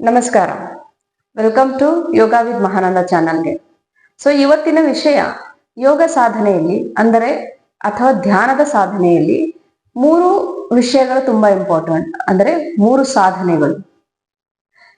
ನಮಸ್ಕಾರ. Welcome to yoga with Mahananda ಚಾನಲ್ಗೆ so ಇವತ್ತಿನ ವಿಷಯ ಯೋಗ ಸಾಧನೆಯಲ್ಲಿ ಅಂದರೆ ಅಥವಾ ಧ್ಯಾನದ ಸಾಧನೆಯಲ್ಲಿ ಮೂರು ವಿಷಯಗಳು ತುಂಬಾ ಇಂಪಾರ್ಟೆಂಟ್ ಅಂದ್ರೆ ಮೂರು ಸಾಧನೆಗಳು.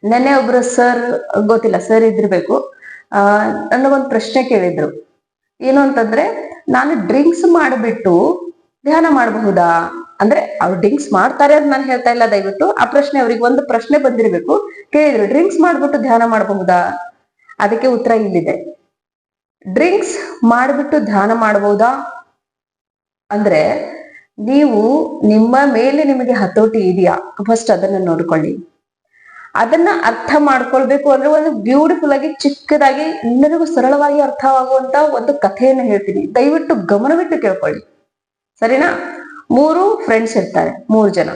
ನೆನ್ನೆ ಒಬ್ರು ಸರ್ ಗೊತ್ತಿಲ್ಲ ಸರ್ ಇದ್ದಿರ್ಬೇಕು. ಆ, ನನಗೊಂದು ಪ್ರಶ್ನೆ ಕೇಳಿದ್ರು. ಏನು ಅಂತಂದ್ರೆ, ನಾನು ಡ್ರಿಂಕ್ಸ್ ಮಾಡಿಬಿಟ್ಟು ಧ್ಯಾನ ಮಾಡಬಹುದಾ? ಅಂದ್ರೆ ಅವ್ರು ಡ್ರಿಂಕ್ಸ್ ಮಾಡ್ತಾರೆ ಅಂತ ನಾನು ಹೇಳ್ತಾ ಇಲ್ಲ ದಯವಿಟ್ಟು. ಆ ಪ್ರಶ್ನೆ ಅವ್ರಿಗೆ ಒಂದು ಪ್ರಶ್ನೆ ಬಂದಿರಬೇಕು. ಕೇಳಿದ್ರು ಡ್ರಿಂಕ್ಸ್ ಮಾಡ್ಬಿಟ್ಟು ಧ್ಯಾನ ಮಾಡಬಹುದಾ? ಅದಕ್ಕೆ ಉತ್ತರ ಇಲ್ಲಿದೆ. ಡ್ರಿಂಕ್ಸ್ ಮಾಡಿಬಿಟ್ಟು ಧ್ಯಾನ ಮಾಡಬಹುದಾ ಅಂದ್ರೆ ನೀವು ನಿಮ್ಮ ಮೇಲೆ ನಿಮಗೆ ಹತೋಟಿ ಇದೆಯಾ? ಫಸ್ಟ್ ಅದನ್ನ ನೋಡ್ಕೊಳ್ಳಿ. ಅದನ್ನ ಅರ್ಥ ಮಾಡ್ಕೊಳ್ಬೇಕು ಅಂದ್ರೆ ಒಂದು ಬ್ಯೂಟಿಫುಲ್ ಆಗಿ ಚಿಕ್ಕದಾಗಿ ಎಲ್ಲರಿಗೂ ಸರಳವಾಗಿ ಅರ್ಥವಾಗುವಂತ ಒಂದು ಕಥೆಯನ್ನು ಹೇಳ್ತೀನಿ. ದಯವಿಟ್ಟು ಗಮನವಿಟ್ಟು ಕೇಳ್ಕೊಳ್ಳಿ. ಸರಿನಾ? ಮೂರು ಫ್ರೆಂಡ್ಸ್ ಇರ್ತಾರೆ, ಮೂರು ಜನ.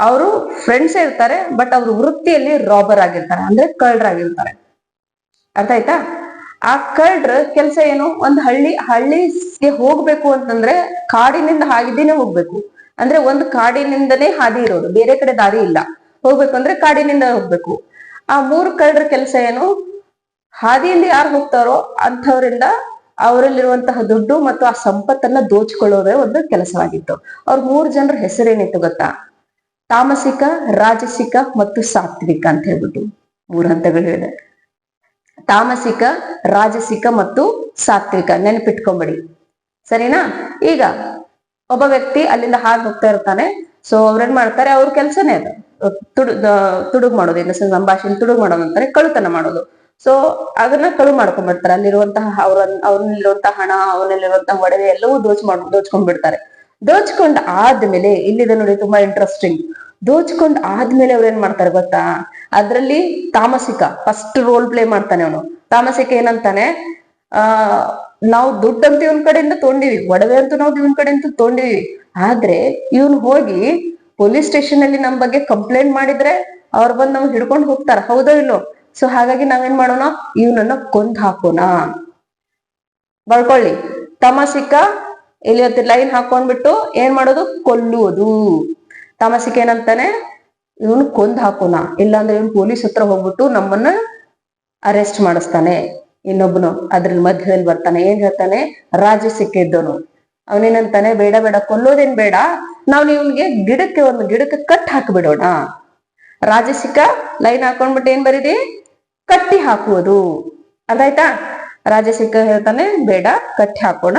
ಅವರು ಫ್ರೆಂಡ್ಸ್ ಇರ್ತಾರೆ ಬಟ್ ಅವ್ರ ವೃತ್ತಿಯಲ್ಲಿ ರಾಬರ್ ಆಗಿರ್ತಾರೆ, ಅಂದ್ರೆ ಕಳ್ಳರಾಗಿರ್ತಾರೆ ಅರ್ಥ ಆಯ್ತಾ? ಆ ಕಳ್ಳರ ಕೆಲಸ ಏನು? ಒಂದ್ ಹಳ್ಳಿ, ಹಳ್ಳಿಗೆ ಹೋಗ್ಬೇಕು ಅಂತಂದ್ರೆ ಕಾಡಿನಿಂದ ಹಾದಿನೇ ಹೋಗ್ಬೇಕು. ಅಂದ್ರೆ ಒಂದು ಕಾಡಿನಿಂದನೇ ಹಾದಿ ಇರೋದು, ಬೇರೆ ಕಡೆ ದಾರಿ ಇಲ್ಲ. ಹೋಗ್ಬೇಕು ಅಂದ್ರೆ ಕಾಡಿನಿಂದ ಹೋಗ್ಬೇಕು. ಆ ಮೂರು ಕಳ್ಳರ ಕೆಲಸ ಏನು? ಹಾದಿಯಲ್ಲಿ ಯಾರು ಹೋಗ್ತಾರೋ ಅಂಥವರಿಂದ ಅವರಲ್ಲಿರುವಂತಹ ದುಡ್ಡು ಮತ್ತು ಆ ಸಂಪತ್ತನ್ನ ದೋಚಿಕೊಳ್ಳೋದೇ ಒಂದು ಕೆಲಸವಾಗಿತ್ತು. ಅವ್ರ ಮೂರು ಜನರ ಹೆಸರೇನಿತ್ತು ಗೊತ್ತಾ? ತಾಮಸಿಕ, ರಾಜಸಿಕ ಮತ್ತು ಸಾತ್ವಿಕ ಅಂತ ಹೇಳ್ಬಿಟ್ಟು ಮೂರು ಹಂತಗಳು ಹೇಳಿದೆ ತಾಮಸಿಕ, ರಾಜಸಿಕ ಮತ್ತು ಸಾತ್ವಿಕ ನೆನಪಿಟ್ಕೊಂಬಿಡಿ. ಸರಿನಾ? ಈಗ ಒಬ್ಬ ವ್ಯಕ್ತಿ ಅಲ್ಲಿಂದ ಹಾಗೆ ಹೋಗ್ತಾ ಇರ್ತಾನೆ. ಸೊ ಅವ್ರೇನ್ ಮಾಡ್ತಾರೆ? ಅವ್ರ ಕೆಲ್ಸನೇ ಅದು. ತುಡು ತುಡುಗ್ ಮಾಡೋದು. ಇನ್ ಸಂಭಾಷಣೆ ತುಡುಗ್ ಮಾಡೋದು ಅಂತಾರೆ ಕಳುತನ ಮಾಡೋದು. ಸೊ ಅದನ್ನ ಕಳು ಮಾಡ್ಕೊಂಡ್ಬಿಡ್ತಾರೆ. ಅಲ್ಲಿರುವಂತಹ ಅವ್ರ ಅವ್ರಲ್ಲಿರುವಂತಹ ಹಣ, ಅವನಲ್ಲಿರುವಂತಹ ಒಡವೆ ಎಲ್ಲವೂ ದೋಚ್ ಮಾಡ್, ದೋಚ್ಕೊಂಡ್ಬಿಡ್ತಾರೆ. ದೋಚ್ಕೊಂಡ್ ಆದ್ಮೇಲೆ, ಇಲ್ಲಿದೆ ನೋಡಿ ತುಂಬಾ ಇಂಟ್ರೆಸ್ಟಿಂಗ್ ದೋಚ್ಕೊಂಡ್ ಆದ್ಮೇಲೆ ಅವ್ರು ಏನ್ ಮಾಡ್ತಾರೆ ಗೊತ್ತಾ? ಅದ್ರಲ್ಲಿ ತಾಮಸಿಕ ಫಸ್ಟ್ ರೋಲ್ ಪ್ಲೇ ಮಾಡ್ತಾನೆ ಅವನು. ತಾಮಸಿಕ ಏನಂತಾನೆ? ಆ, ನಾವು ದುಡ್ಡು ಅಂತ ಇವನ್ ಕಡೆಯಿಂದ ತೊಗೊಂಡಿವಿ, ಒಡವೆ ಅಂತೂ ನಾವು ಇವನ್ ಕಡೆಯಿಂದ ತೊಂಡಿವಿ ಆದ್ರೆ, ಇವನ್ ಹೋಗಿ ಪೊಲೀಸ್ ಸ್ಟೇಷನ್ ಅಲ್ಲಿ ನಮ್ ಬಗ್ಗೆ ಕಂಪ್ಲೇಂಟ್ ಮಾಡಿದ್ರೆ, ಅವ್ರ ಬಂದ್ ನಮ್ಗೆ ಹಿಡ್ಕೊಂಡು ಹೋಗ್ತಾರ. ಹೌದೋ ಇಲ್ಲೋ ಸೊ ಹಾಗಾಗಿ ನಾವೇನ್ ಮಾಡೋಣ? ಇವನನ್ನ ಕೊಂದ್ ಹಾಕೋಣ. ಬರ್ಕೊಳ್ಳಿ. ತಮಸಿಕ ಇಲ್ಲಿ ಲೈನ್ ಹಾಕೊಂಡ್ಬಿಟ್ಟು ಏನ್ ಮಾಡೋದು? ಕೊಲ್ಲುವುದು. ತಮಸಿಕ ಏನಂತಾನೆ? ಇವನು ಕೊಂದ್ ಹಾಕೋಣ. ಇಲ್ಲಾಂದ್ರೆ ಇವನು ಪೊಲೀಸ್ ಹತ್ರ ಹೋಗ್ಬಿಟ್ಟು ನಮ್ಮನ್ನ ಅರೆಸ್ಟ್ ಮಾಡಿಸ್ತಾನೆ. ಇನ್ನೊಬ್ಬನು ಅದ್ರ ಮಧ್ಯದಲ್ಲಿ ಬರ್ತಾನೆ. ಏನ್ ಹೇಳ್ತಾನೆ? ರಾಜ ಸಿಕ್ಕಿದ್ದವನು ಅವನೇನಂತಾನೆ? ಬೇಡ ಬೇಡ, ಕೊಲ್ಲೋದೇನ್ ಬೇಡ. ನಾವು ಇವನ್ಗೆ ಗಿಡಕ್ಕೆ ಒಂದು ಗಿಡಕ್ಕೆ ಕಟ್ ಹಾಕಿಬಿಡೋಣ. ರಾಜಸಿಕ ಲೈನ್ ಹಾಕೊಂಡ್ಬಿಟ್ಟು ಏನ್ ಬರೀದಿ? ಕಟ್ಟಿ ಹಾಕುವುದು ಅದಾಯ್ತಾ ರಾಜಸಿಕ ಹೇಳ್ತಾನೆ, ಬೇಡ ಕಟ್ಟಿ ಹಾಕೋಣ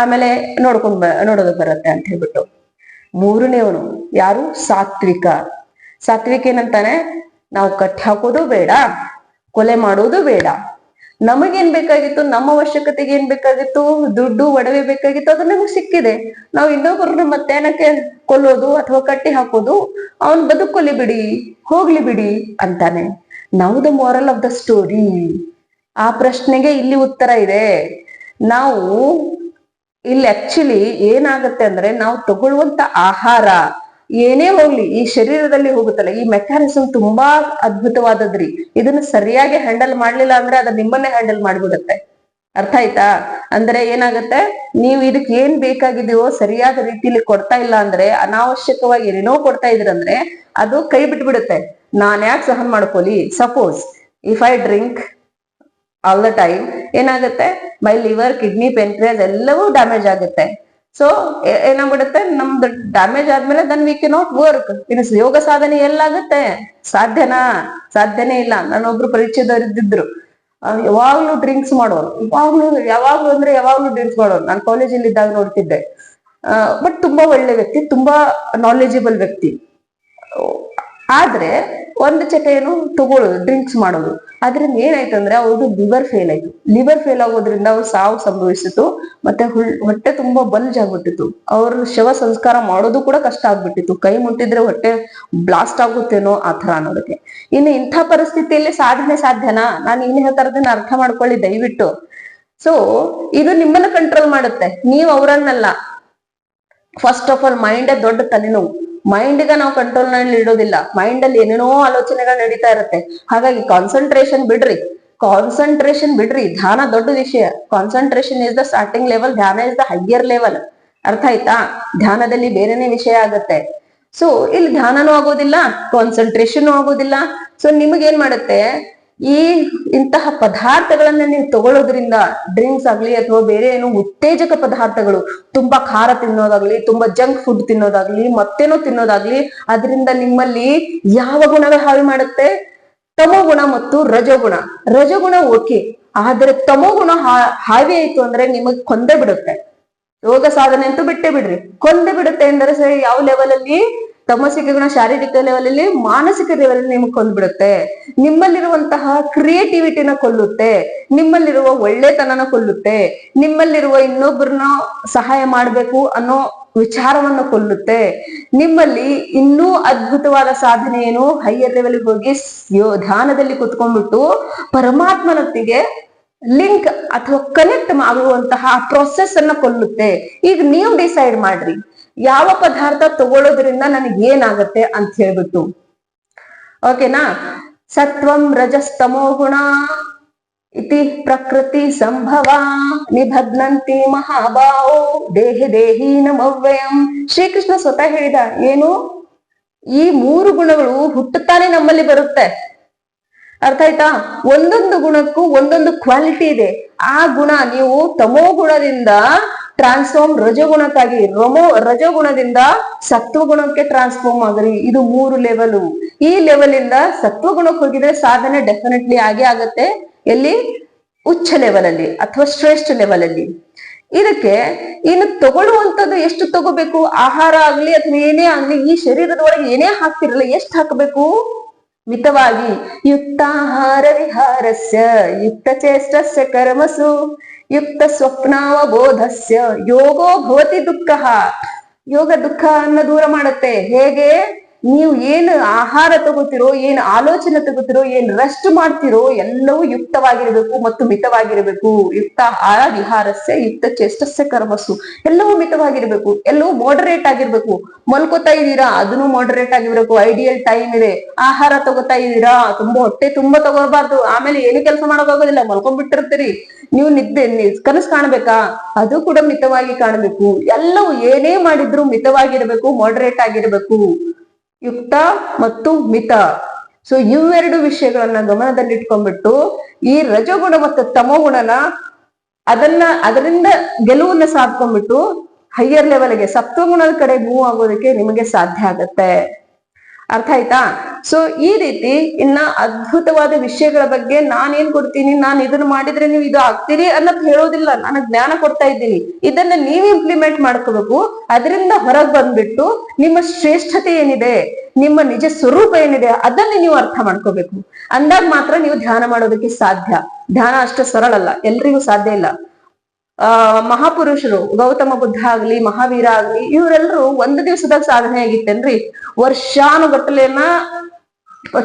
ಆಮೇಲೆ ನೋಡ್ಕೊಂಡ್ ಬ, ನೋಡೋದಕ್ ಬರುತ್ತೆ ಅಂತ ಹೇಳ್ಬಿಟ್ಟು. ಮೂರನೇವನು, ಯಾರು? ಸಾತ್ವಿಕ. ಸಾತ್ವಿಕ ಏನಂತಾನೆ? ನಾವು ಕಟ್ಟಿ ಹಾಕೋದು ಬೇಡ, ಕೊಲೆ ಮಾಡೋದು ಬೇಡ. ನಮಗೇನ್ ಬೇಕಾಗಿತ್ತು? ನಮ್ಮ ಅವಶ್ಯಕತೆಗೆ ಏನ್ ಬೇಕಾಗಿತ್ತು? ದುಡ್ಡು, ಒಡವೆ ಬೇಕಾಗಿತ್ತು, ಅದು ನಮಗೆ ಸಿಕ್ಕಿದೆ. ನಾವು ಇನ್ನೊಬ್ಬರನ್ನ ಮತ್ತೇನಕ್ಕೆ ಕೊಲ್ಲೋದು ಅಥವಾ ಕಟ್ಟಿ ಹಾಕೋದು ಅವನ್ ಬದುಕೊಲಿ ಬಿಡಿ, ಹೋಗ್ಲಿ ಬಿಡಿ ಅಂತಾನೆ. ನಾವು the moral of the story ಆ ಪ್ರಶ್ನೆಗೆ ಇಲ್ಲಿ ಉತ್ತರ ಇದೆ. ನಾವು ಇಲ್ಲಿ ಆಕ್ಚುಲಿ ಏನಾಗತ್ತೆ ಅಂದ್ರೆ ನಾವು ತಗೊಳ್ಳುವಂತ ಆಹಾರ ಏನೇ ಹೋಗ್ಲಿ, ಈ ಶರೀರದಲ್ಲಿ ಹೋಗುತ್ತಲ್ಲ, ಈ ಮೆಕ್ಯಾನಿಸಮ್ ತುಂಬಾ ಅದ್ಭುತವಾದದ್ರಿ. ಇದನ್ನ ಸರಿಯಾಗಿ ಹ್ಯಾಂಡಲ್ ಮಾಡ್ಲಿಲ್ಲ ಅಂದ್ರೆ ಅದ ನಿಮ್ಮನ್ನೇ ಹ್ಯಾಂಡಲ್ ಮಾಡ್ಬಿಡುತ್ತೆ. ಅರ್ಥ ಆಯ್ತಾ? ಅಂದ್ರೆ ಏನಾಗತ್ತೆ? ನೀವು ಇದಕ್ಕೆ ಏನ್ ಬೇಕಾಗಿದೆಯೋ ಸರಿಯಾದ ರೀತಿಯಲ್ಲಿ ಕೊಡ್ತಾ ಇಲ್ಲ ಅಂದ್ರೆ, ಅನಾವಶ್ಯಕವಾಗಿ ಏನೇನೋ ಕೊಡ್ತಾ ಇದ್ರಂದ್ರೆ ಅದು ಕೈ ಬಿಟ್ಬಿಡುತ್ತೆ. ನಾನ್ ಯಾಕೆ ಸಹನ್ ಮಾಡ್ಕೊಲಿ? Suppose if I drink all the time ಏನಾಗುತ್ತೆ? ಮೈ ಲಿವರ್ ಕಿಡ್ನಿ ಪೆನ್ಕ್ರಿಯಾಸ್ ಎಲ್ಲವೂ ಡ್ಯಾಮೇಜ್ ಆಗುತ್ತೆ. ಸೊ ಏನಾಗ್ಬಿಡುತ್ತೆ? ನಮ್ದು ಡ್ಯಾಮೇಜ್ ಆದ್ಮೇಲೆ then we can not work ಇನ್ನು ಯೋಗ ಸಾಧನೆ ಎಲ್ಲಾಗುತ್ತೆ? ಸಾಧ್ಯನಾ? ಸಾಧ್ಯನೇ ಇಲ್ಲ. ನಾನೊಬ್ರು ಪರಿಚಯದವ್ರು ಇದ್ದಿದ್ರು ಯಾವಾಗ್ಲೂ ಡ್ರಿಂಕ್ಸ್ ಮಾಡೋರು. ಯಾವಾಗ್ಲೂ ಯಾವಾಗ್ಲೂ ಅಂದ್ರೆ ಯಾವಾಗ್ಲೂ ಡ್ರಿಂಕ್ಸ್ ಮಾಡೋರು. ನಾನು ಕಾಲೇಜಲ್ಲಿ ಇದ್ದಾಗ ನೋಡ್ತಿದ್ದೆ. ಬಟ್ ತುಂಬಾ ಒಳ್ಳೆ ವ್ಯಕ್ತಿ, ತುಂಬಾ ನಾಲೆಜಬಲ್ ವ್ಯಕ್ತಿ. ಆದ್ರೆ ಒಂದು ಚಟ ಏನು ತಗೊಳ್ಳೋದು ಡ್ರಿಂಕ್ಸ್ ಮಾಡೋದು. ಅದ್ರಿಂದ ಏನಾಯ್ತು ಅಂದ್ರೆ ಅವ್ರದ್ದು ಲಿವರ್ ಫೇಲ್ ಆಯ್ತು. ಲಿವರ್ ಫೇಲ್ ಆಗೋದ್ರಿಂದ ಅವ್ರು ಸಾವು ಸಂಭವಿಸಿತು, ಮತ್ತೆ ಹೊಟ್ಟೆ ತುಂಬಾ ಬಲ್ಜ್ ಆಗ್ಬಿಟ್ಟಿತ್ತು. ಅವ್ರ ಶವ ಸಂಸ್ಕಾರ ಮಾಡೋದು ಕೂಡ ಕಷ್ಟ ಆಗ್ಬಿಟ್ಟಿತ್ತು. ಕೈ ಮುಟ್ಟಿದ್ರೆ ಹೊಟ್ಟೆ ಬ್ಲಾಸ್ಟ್ ಆಗುತ್ತೇನೋ ಆ ತರ ಅನ್ನೋದಕ್ಕೆ. ಇನ್ನು ಇಂಥ ಪರಿಸ್ಥಿತಿಯಲ್ಲಿ ಸಾಧನೆ ಸಾಧ್ಯನಾ? ನಾನು ಏನ್ ಹೇಳ್ತಾರದನ್ನ ಅರ್ಥ ಮಾಡ್ಕೊಳ್ಳಿ ದಯವಿಟ್ಟು. ಸೊ ಇದು ನಿಮ್ಮನ್ನ ಕಂಟ್ರೋಲ್ ಮಾಡುತ್ತೆ. ನೀವು ಅವರನ್ನಲ್ಲ. ಫಸ್ಟ್ ಆಫ್ ಆಲ್ ಮೈಂಡ್ ದೊಡ್ಡ ತಲೆನೋವು. ಮೈಂಡ್ಗೆ ನಾವು ಕಂಟ್ರೋಲ್ನಲ್ಲಿ ಇಡೋದಿಲ್ಲ. ಮೈಂಡ್ ಅಲ್ಲಿ ಏನೇನೋ ಆಲೋಚನೆಗಳು ನಡೀತಾ ಇರುತ್ತೆ. ಹಾಗಾಗಿ ಕಾನ್ಸಂಟ್ರೇಷನ್ ಬಿಡ್ರಿ. ಕಾನ್ಸಂಟ್ರೇಷನ್ ಬಿಡ್ರಿ. ಧ್ಯಾನ ದೊಡ್ಡ ವಿಷಯ. Concentration is the starting level dhyana is the higher level ಅರ್ಥ ಆಯ್ತಾ? ಧ್ಯಾನದಲ್ಲಿ ಬೇರೆನೆ ವಿಷಯ ಆಗತ್ತೆ. ಸೊ ಇಲ್ಲಿ ಧ್ಯಾನನೂ ಆಗೋದಿಲ್ಲ ಕಾನ್ಸಂಟ್ರೇಷನ್ ಆಗೋದಿಲ್ಲ. ಸೊ ನಿಮಗೇನ್ ಮಾಡುತ್ತೆ? ಈ ಇಂತಹ ಪದಾರ್ಥಗಳನ್ನ ನೀವು ತಗೊಳ್ಳೋದ್ರಿಂದ ಡ್ರಿಂಕ್ಸ್ ಆಗ್ಲಿ ಅಥವಾ ಬೇರೆ ಏನು ಉತ್ತೇಜಕ ಪದಾರ್ಥಗಳು, ತುಂಬಾ ಖಾರ ತಿನ್ನೋದಾಗ್ಲಿ, ತುಂಬಾ ಜಂಕ್ ಫುಡ್ ತಿನ್ನೋದಾಗ್ಲಿ, ಮತ್ತೇನೋ ತಿನ್ನೋದಾಗ್ಲಿ, ಅದರಿಂದ ನಿಮ್ಮಲ್ಲಿ ಯಾವ ಗುಣಗಳು ಹಾಳು ಮಾಡುತ್ತೆ? ತಮೋಗುಣ ಮತ್ತು ರಜೋಗುಣ. ರಜೋಗುಣ ಓಕೆ ಆದ್ರೆ ತಮೋಗುಣ ಹಾವಿ ಆಯ್ತು ಅಂದ್ರೆ ನಿಮಗ್ ಕೊಂದೇ ಬಿಡುತ್ತೆ. ಯೋಗ ಸಾಧನೆ ಅಂತೂ ಬಿಟ್ಟೇ ಬಿಡ್ರಿ. ಕೊಂದೇ ಬಿಡುತ್ತೆ ಅಂದ್ರೆ ಸರಿ, ಯಾವ ಲೆವೆಲ್ ಅಲ್ಲಿ? ತಮಸಿಕ ಗುಣ ಶಾರೀರಿಕ ಲೆವೆಲ್ ಅಲ್ಲಿ ಮಾನಸಿಕ ಲೆವೆಲ್ ನಿಮ್ಗೆ ಕೊಂದ್ಬಿಡುತ್ತೆ. ನಿಮ್ಮಲ್ಲಿರುವಂತಹ ಕ್ರಿಯೇಟಿವಿಟಿನ ಕೊಲ್ಲುತ್ತೆ. ನಿಮ್ಮಲ್ಲಿರುವ ಒಳ್ಳೆತನನ ಕೊಲ್ಲುತ್ತೆ. ನಿಮ್ಮಲ್ಲಿರುವ ಇನ್ನೊಬ್ಬರನ್ನ ಸಹಾಯ ಮಾಡ್ಬೇಕು ಅನ್ನೋ ವಿಚಾರವನ್ನು ಕೊಲ್ಲುತ್ತೆ. ನಿಮ್ಮಲ್ಲಿ ಇನ್ನೂ ಅದ್ಭುತವಾದ ಸಾಧನೆ ಏನು? ಹೈಯರ್ ಲೆವೆಲ್ ಹೋಗಿ ಧ್ಯಾನದಲ್ಲಿ ಕುತ್ಕೊಂಡ್ಬಿಟ್ಟು ಪರಮಾತ್ಮನೊತ್ತಿಗೆ ಲಿಂಕ್ ಅಥವಾ ಕನೆಕ್ಟ್ ಆಗುವಂತಹ ಪ್ರೊಸೆಸ್ ಅನ್ನ ಕೊಲ್ಲುತ್ತೆ. ಈಗ ನೀವು ಡಿಸೈಡ್ ಮಾಡ್ರಿ. ಯಾವ ಪದಾರ್ಥ ತಗೊಳ್ಳೋದ್ರಿಂದ ನನಗೆ ಏನಾಗತ್ತೆ ಅಂತ ಹೇಳ್ಬಿಟ್ಟು. ಓಕೆನಾ ಸತ್ವಂ ರಜಸ್ತಮೋ ಗುಣ ಇತಿ ಪ್ರಕೃತಿ ಸಂಭವ ನಿಭದ್ನಂತಿ ಮಹಾಭಾವೋ ದೇಹ ದೇಹಿ ನಮವ್ಯಯಂ. ಶ್ರೀಕೃಷ್ಣ ಸ್ವತಃ ಹೇಳಿದ ಏನು? ಈ ಮೂರು ಗುಣಗಳು ಹುಟ್ಟುತ್ತಾನೆ ನಮ್ಮಲ್ಲಿ ಬರುತ್ತೆ. ಅರ್ಥ ಆಯ್ತಾ? ಒಂದೊಂದು ಗುಣಕ್ಕೂ ಒಂದೊಂದು ಕ್ವಾಲಿಟಿ ಇದೆ. ಆ ಗುಣ ನೀವು ತಮೋ ಗುಣದಿಂದ ಟ್ರಾನ್ಸ್ಫಾರ್ಮ್ ರಜಗುಣಕ್ಕಾಗಿ, ರಮೋ ರಜಗುಣದಿಂದ ಸತ್ವಗುಣಕ್ಕೆ ಟ್ರಾನ್ಸ್ಫಾರ್ಮ್ ಆಗ್ರಿ. ಇದು ಮೂರು ಲೆವೆಲ್ ಈ ಲೆವೆಲ್ ಇಂದ ಸತ್ವಗುಣಕ್ಕೆ ಹೋಗಿದ್ರೆ ಸಾಧನೆ ಡೆಫಿನೆಟ್ಲಿ ಆಗೇ ಆಗತ್ತೆ. ಎಲ್ಲಿ? ಉಚ್ಚ ಲೆವೆಲ್ ಅಲ್ಲಿ ಅಥವಾ ಶ್ರೇಷ್ಠ ಲೆವೆಲ್ ಅಲ್ಲಿ. ಇದಕ್ಕೆ ಇನ್ನು ತಗೊಳ್ಳುವಂತದ್ದು ಎಷ್ಟು ತಗೋಬೇಕು? ಆಹಾರ ಆಗ್ಲಿ ಅಥವಾ ಏನೇ ಆಗ್ಲಿ, ಈ ಶರೀರದ ಒಳಗೆ ಏನೇ ಹಾಕ್ತಿರಲ್ಲ ಎಷ್ಟು ಹಾಕಬೇಕು? ಮಿತವಾಗಿ, ಯುಕ್ತಾಹಾರ ವಿಹಾರಸ್ಯ ಯುಕ್ತ ಚೇಷ್ಟಸ್ಯ ಕರ್ಮಸು. ಯುಕ್ತ ಸ್ವಪ್ನಾವಬೋಧಸ್ಯ ಯೋಗೋ ಭವತಿ ದುಃಖ. ಯೋಗ ದುಃಖ ಅನ್ನ ದೂರ ಮಾಡುತ್ತೆ. ಹೇಗೆ? ನೀವು ಏನು ಆಹಾರ ತಗೋತಿರೋ, ಏನು ಆಲೋಚನೆ ತಗೋತಿರೋ, ಏನ್ ರೆಸ್ಟ್ ಮಾಡ್ತಿರೋ, ಎಲ್ಲವೂ ಯುಕ್ತವಾಗಿರಬೇಕು ಮತ್ತು ಮಿತವಾಗಿರಬೇಕು. ಯುಕ್ತ ಆಹಾರ ವಿಹಾರಸ್ಯ ಯುಕ್ತ ಚೇಷ್ಟಸ್ಯ ಕರ್ಮಸ್ಸು. ಎಲ್ಲವೂ ಮಿತವಾಗಿರ್ಬೇಕು. ಎಲ್ಲವೂ ಮಾಡರೇಟ್ ಆಗಿರ್ಬೇಕು. ಮಲ್ಕೋತಾ ಇದ್ದೀರಾ? ಅದನ್ನು ಮಾಡರೇಟ್ ಆಗಿರ್ಬೇಕು. ಐಡಿಯಲ್ ಟೈಮ್ ಇದೆ. ಆಹಾರ ತಗೋತಾ ಇದ್ದೀರಾ? ತುಂಬಾ ಹೊಟ್ಟೆ ತುಂಬಾ ತಗೋಬಾರ್ದು. ಆಮೇಲೆ ಏನು ಕೆಲಸ ಮಾಡೋಕ್ಕಾಗೋದಿಲ್ಲ ಮಲ್ಕೊಂಡ್ಬಿಟ್ಟಿರ್ತೀರಿ. ನೀವು ನಿದ್ದೆ ಕನಸು ಕಾಣ್ಬೇಕಾ? ಅದು ಕೂಡ ಮಿತವಾಗಿ ಕಾಣಬೇಕು. ಎಲ್ಲವೂ ಏನೇ ಮಾಡಿದ್ರು ಮಿತವಾಗಿರ್ಬೇಕು ಮಾಡರೇಟ್ ಆಗಿರ್ಬೇಕು. ಯುಕ್ತ ಮತ್ತು ಮಿತ. ಸೊ ಇವೆರಡು ವಿಷಯಗಳನ್ನ ಗಮನದಲ್ಲಿಟ್ಕೊಂಡ್ಬಿಟ್ಟು ಈ ರಜಗುಣ ಮತ್ತು ತಮೋಗುಣನ ಅದನ್ನ, ಅದರಿಂದ ಗೆಲುವನ್ನ ಸಾಧ್ಕೊಂಡ್ಬಿಟ್ಟು ಹೈಯರ್ ಲೆವೆಲ್ಗೆ ಸಪ್ತಗುಣದ ಕಡೆ ಮೂವ್ ಆಗೋದಕ್ಕೆ ನಿಮಗೆ ಸಾಧ್ಯ ಆಗತ್ತೆ. ಅರ್ಥ ಆಯ್ತಾ? ಸೊ ಈ ರೀತಿ ಇನ್ನ ಅದ್ಭುತವಾದ ವಿಷಯಗಳ ಬಗ್ಗೆ ನಾನೇನ್ ಕೊಡ್ತೀನಿ, ನಾನು ಇದನ್ನ ಮಾಡಿದ್ರೆ ನೀವು ಇದು ಆಗ್ತೀರಿ ಅನ್ನೋದ್ ಹೇಳೋದಿಲ್ಲ. ನಾನು ಜ್ಞಾನ ಕೊಡ್ತಾ ಇದ್ದೀನಿ. ಇದನ್ನ ನೀವು ಇಂಪ್ಲಿಮೆಂಟ್ ಮಾಡ್ಕೋಬೇಕು. ಅದರಿಂದ ಹೊರಗ್ ಬಂದ್ಬಿಟ್ಟು ನಿಮ್ಮ ಶ್ರೇಷ್ಠತೆ ಏನಿದೆ, ನಿಮ್ಮ ನಿಜ ಸ್ವರೂಪ ಏನಿದೆ, ಅದನ್ನ ನೀವು ಅರ್ಥ ಮಾಡ್ಕೋಬೇಕು. ಅಂದಾಗ ಮಾತ್ರ ನೀವು ಧ್ಯಾನ ಮಾಡೋದಕ್ಕೆ ಸಾಧ್ಯ. ಧ್ಯಾನ ಅಷ್ಟು ಸರಳ ಅಲ್ಲ ಎಲ್ರಿಗೂ ಸಾಧ್ಯ ಇಲ್ಲ. ಆ, ಮಹಾಪುರುಷರು, ಗೌತಮ ಬುದ್ಧ ಆಗ್ಲಿ, ಮಹಾವೀರ ಆಗ್ಲಿ ಇವರೆಲ್ಲರೂ ಒಂದು ದಿವಸದಾಗ ಸಾಧನೆ ಆಗಿತ್ತೇನ್ರಿ? ವರ್ಷಾನುಗಟ್ಟಲೆನ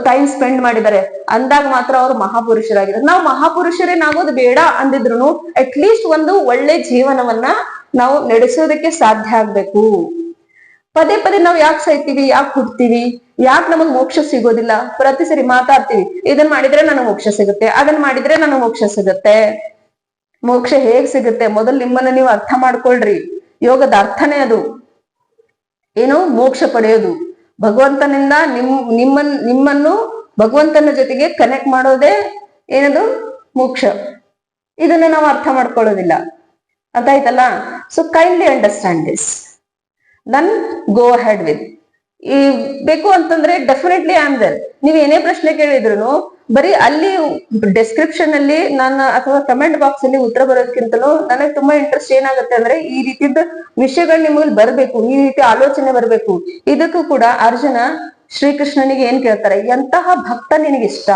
ಟೈಮ್ ಸ್ಪೆಂಡ್ ಮಾಡಿದ್ದಾರೆ. ಅಂದಾಗ ಮಾತ್ರ ಅವರು ಮಹಾಪುರುಷರಾಗಿದ್ದಾರೆ ನಾವು ಮಹಾಪುರುಷರೇನಾಗೋದು ಬೇಡ ಅಂದಿದ್ರು ಅಟ್ ಲೀಸ್ಟ್ ಒಂದು ಒಳ್ಳೆ ಜೀವನವನ್ನ ನಾವು ನಡೆಸೋದಕ್ಕೆ ಸಾಧ್ಯ ಆಗ್ಬೇಕು. ಪದೇ ಪದೇ ನಾವು ಯಾಕೆ ಸಾಯ್ತೀವಿ, ಯಾಕೆ ಹುಡ್ತೀವಿ ಯಾಕೆ ನಮಗ್ ಮೋಕ್ಷ ಸಿಗೋದಿಲ್ಲ? ಪ್ರತಿ ಸರಿ ಮಾತಾಡ್ತೀವಿ. ಇದನ್ ಮಾಡಿದ್ರೆ ನನಗೆ ಮೋಕ್ಷ ಸಿಗುತ್ತೆ, ಅದನ್ ಮಾಡಿದ್ರೆ ನನಗೆ ಮೋಕ್ಷ ಸಿಗುತ್ತೆ. ಮೋಕ್ಷ ಹೇಗ್ ಸಿಗುತ್ತೆ? ಮೊದಲು ನಿಮ್ಮನ್ನ ನೀವು ಅರ್ಥ ಮಾಡ್ಕೊಳ್ರಿ. ಯೋಗದ ಅರ್ಥನೇ ಅದು. ಏನು? ಮೋಕ್ಷ ಪಡೆಯೋದು. ಭಗವಂತನಿಂದ ನಿಮ್, ನಿಮ್ಮನ್, ನಿಮ್ಮನ್ನು ಭಗವಂತನ ಜೊತೆಗೆ ಕನೆಕ್ಟ್ ಮಾಡೋದೇ ಏನದು? ಮೋಕ್ಷ. ಇದನ್ನ ನಾವು ಅರ್ಥ ಮಾಡ್ಕೊಳ್ಳೋದಿಲ್ಲ. ಅರ್ಥ ಆಯ್ತಲ್ಲ so kindly understand this then go ahead with ಈ ಬೇಕು ಅಂತಂದ್ರೆ ಡೆಫಿನೆಟ್ಲಿ ಆನ್ಸರ್ ನೀವ್ ಏನೇ ಪ್ರಶ್ನೆ ಕೇಳಿದ್ರು ಬರೀ ಅಲ್ಲಿ ಡೆಸ್ಕ್ರಿಪ್ಷನ್ ಅಲ್ಲಿ ನನ್ನ ಅಥವಾ ಕಮೆಂಟ್ ಬಾಕ್ಸ್ ಅಲ್ಲಿ ಉತ್ತರ ಬರೋದಕ್ಕಿಂತಲೂ ನನಗೆ ತುಂಬಾ ಇಂಟ್ರೆಸ್ಟ್ ಏನಾಗುತ್ತೆ ಅಂದ್ರೆ ಈ ರೀತಿದ ವಿಷಯಗಳು ನಿಮಗೆ ಬರಬೇಕು, ಈ ರೀತಿ ಆಲೋಚನೆ ಬರ್ಬೇಕು. ಇದಕ್ಕೂ ಕೂಡ ಅರ್ಜುನ ಶ್ರೀಕೃಷ್ಣನಿಗೆ ಏನ್ ಕೇಳ್ತಾರೆ, ಎಂತಹ ಭಕ್ತ ನಿನಗಿಷ್ಟ?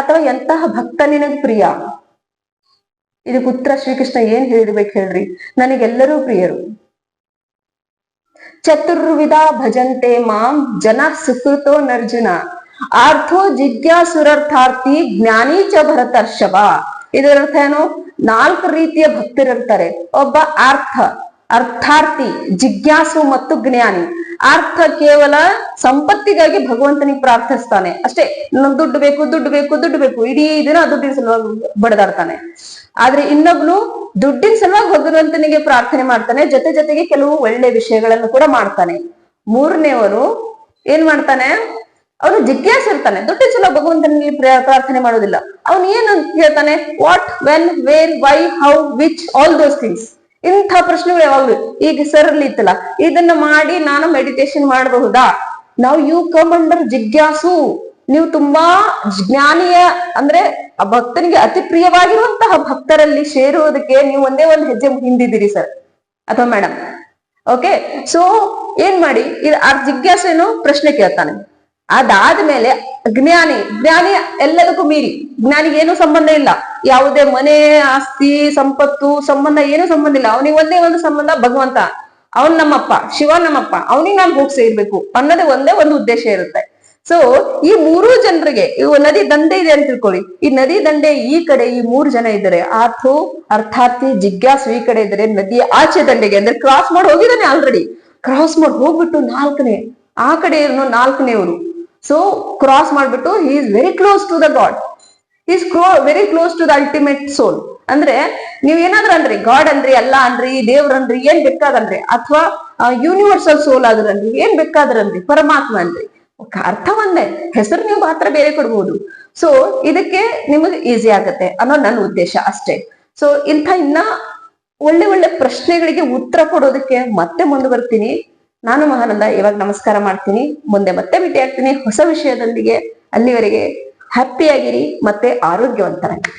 ಅಥವಾ ಎಂತಹ ಭಕ್ತ ನಿನಗ್ ಪ್ರಿಯ? ಇದಕ್ಕೆ ಉತ್ತರ ಶ್ರೀಕೃಷ್ಣ ಏನ್ ಹೇಳಿರ್ಬೇಕು ಹೇಳ್ರಿ? ನನಗೆಲ್ಲರೂ ಪ್ರಿಯರು. ಚತುರ್ವಿಧ ಭಜಂತೆ ಮಾಂ ಜನ ಸುಕೃತೋ ನರ್ಜುನ. ಆರ್ಥೋ ಜಿಜ್ಞಾಸುರರ್ಥಾರ್ಥಿ ಜ್ಞಾನಿ ಚ ಭರತರ್ಷಭ ಇದರ ಅರ್ಥ ಏನು? ನಾಲ್ಕು ರೀತಿಯ ಭಕ್ತರಿರ್ತಾರೆ ಒಬ್ಬ ಅರ್ಥ, ಅರ್ಥಾರ್ಥಿ, ಜಿಜ್ಞಾಸು ಮತ್ತು ಜ್ಞಾನಿ. ಅರ್ಥ ಕೇವಲ ಸಂಪತ್ತಿಗಾಗಿ ಭಗವಂತನಿಗೆ ಪ್ರಾರ್ಥಿಸ್ತಾನೆ. ಅಷ್ಟೇ ನನ್ ದುಡ್ಡು ಬೇಕು ದುಡ್ಡು ಬೇಕು ದುಡ್ಡು ಬೇಕು. ಇಡೀ ದಿನ ದುಡ್ಡಿನ ಸಲುವಾಗಿ ಬಡದಾಡ್ತಾನೆ. ಆದ್ರೆ ಇನ್ನೊಬ್ನು ದುಡ್ಡಿನ ಸಲುವಾಗಿ ಭಗವಂತನಿಗೆ ಪ್ರಾರ್ಥನೆ ಮಾಡ್ತಾನೆ. ಜೊತೆ ಜೊತೆಗೆ ಕೆಲವು ಒಳ್ಳೆ ವಿಷಯಗಳನ್ನು ಕೂಡ ಮಾಡ್ತಾನೆ. ಮೂರನೇವನು ಏನ್ ಮಾಡ್ತಾನೆ? ಅವನು ಜಿಜ್ಞಾಸ ಇರ್ತಾನೆ, ದೊಡ್ಡ ಚಲೋ ಭಗವಂತನಲ್ಲಿ ಪ್ರ- ಪ್ರಾರ್ಥನೆ ಮಾಡೋದಿಲ್ಲ. ಅವನು ಏನು ಹೇಳ್ತಾನೆ what when where why how which all those things ಇಂಥ ಪ್ರಶ್ನೆಗಳು ಯಾವಾಗ್ಲು, ಈಗ ಸರ್ ಇತ್ತಲ್ಲ, ಇದನ್ನ ಮಾಡಿ ನಾನು ಮೆಡಿಟೇಷನ್ ಮಾಡಬಹುದಾ? ನಾವ್ ಯು ಕಮ್ ಅಂಡರ್ ಜಿಜ್ಞಾಸು. ನೀವು ತುಂಬಾ ಜ್ಞಾನಿಯ, ಅಂದ್ರೆ ಭಕ್ತನಿಗೆ ಅತಿ ಪ್ರಿಯವಾಗಿರುವಂತಹ ಭಕ್ತರಲ್ಲಿ ಸೇರುವುದಕ್ಕೆ ನೀವು ಒಂದೇ ಒಂದು ಹೆಜ್ಜೆ ಹಿಂದಿದ್ದೀರಿ ಸರ್ ಅಥವಾ ಮೇಡಮ್ ಓಕೆ ಸೊ ಏನ್ ಮಾಡಿ? ಇದು ಆ ಜಿಜ್ಞಾಸೆನು ಪ್ರಶ್ನೆ ಕೇಳ್ತಾನೆ. ಅದಾದ್ಮೇಲೆ ಜ್ಞಾನಿ ಜ್ಞಾನಿ ಎಲ್ಲದಕ್ಕೂ ಮೀರಿ. ಜ್ಞಾನಿಗೆ ಏನು ಸಂಬಂಧ ಇಲ್ಲ. ಯಾವುದೇ ಮನೆ, ಆಸ್ತಿ, ಸಂಪತ್ತು ಸಂಬಂಧ ಏನು ಸಂಬಂಧ ಇಲ್ಲ. ಅವನಿಗೆ ಒಂದೇ ಒಂದು ಸಂಬಂಧ, ಭಗವಂತ. ಅವನ್ ನಮ್ಮಪ್ಪ ಶಿವ ನಮ್ಮಪ್ಪ. ಅವನಿಗೆ ನಾನು ಹೋಗಿ ಸೇರ್ಬೇಕು ಅನ್ನೋದೇ ಒಂದೇ ಒಂದು ಉದ್ದೇಶ ಇರುತ್ತೆ. ಸೊ ಈ ಮೂರು ಜನರಿಗೆ ಇವು ನದಿ ದಂಡೆ ಇದೆ ಅಂತ ತಿಳ್ಕೊಳ್ಳಿ. ಈ ನದಿ ದಂಡೆ ಈ ಕಡೆ ಈ ಮೂರು ಜನ ಇದ್ದಾರೆ. ಆರ್ಥು ಅರ್ಥಾರ್ಥಿ ಜಿಜ್ಞಾಸು ಈ ಕಡೆ ಇದ್ದಾರೆ. ನದಿ ಆಚೆ ದಂಡೆಗೆ, ಅಂದ್ರೆ ಕ್ರಾಸ್ ಮಾಡಿ ಹೋಗಿದ್ದಾನೆ ಆಲ್ರೆಡಿ ಕ್ರಾಸ್ ಮಾಡಿ ಹೋಗ್ಬಿಟ್ಟು ನಾಲ್ಕನೇ, ಆ ಕಡೆ ಇರೋ ನಾಲ್ಕನೇವರು ಸೊ ಕ್ರಾಸ್ ಮಾಡ್ಬಿಟ್ಟು he is very close to the God is crow very close to the ultimate soul ಅಂದ್ರೆ, ನೀವ್ ಏನಾದ್ರೂ ಅಂದ್ರಿ ಗಾಡ್ ಅಂದ್ರಿ ಅಲ್ಲ ಅಂದ್ರಿ ದೇವ್ರನ್ರಿ ಏನ್ ಬೇಕಾದ್ರಿ ಅಥವಾ ಯೂನಿವರ್ಸಲ್ ಸೋಲ್ ಆದ್ರನ್ರಿ ಏನ್ ಬೇಕಾದ್ರನ್ರಿ ಪರಮಾತ್ಮ ಅಂದ್ರಿ ಅರ್ಥ ಒಂದೇ ಹೆಸರು ನೀವು ಮಾತ್ರ ಬೇರೆ ಕೊಡ್ಬೋದು. ಸೊ ಇದಕ್ಕೆ ನಿಮಗೆ ಈಸಿ ಆಗತ್ತೆ ಅನ್ನೋ ನನ್ನ ಉದ್ದೇಶ ಅಷ್ಟೇ. ಸೊ ಇಂಥ ಇನ್ನ ಒಳ್ಳೆ ಒಳ್ಳೆ ಪ್ರಶ್ನೆಗಳಿಗೆ ಉತ್ತರ ಕೊಡೋದಕ್ಕೆ ಮತ್ತೆ ಮುಂದುವರ್ತೀನಿ ನಾನು ಮಹಾನಂದ, ಇವಾಗ ನಮಸ್ಕಾರ ಮಾಡ್ತೀನಿ. ಮುಂದೆ ಮತ್ತೆ ಭೇಟಿ ಆಗ್ತೀನಿ ಹೊಸ ವಿಷಯದೊಂದಿಗೆ. ಅಲ್ಲಿವರೆಗೆ ಹ್ಯಾಪಿಯಾಗಿರಿ, ಮತ್ತೆ ಆರೋಗ್ಯವಂತರಾಗಿ.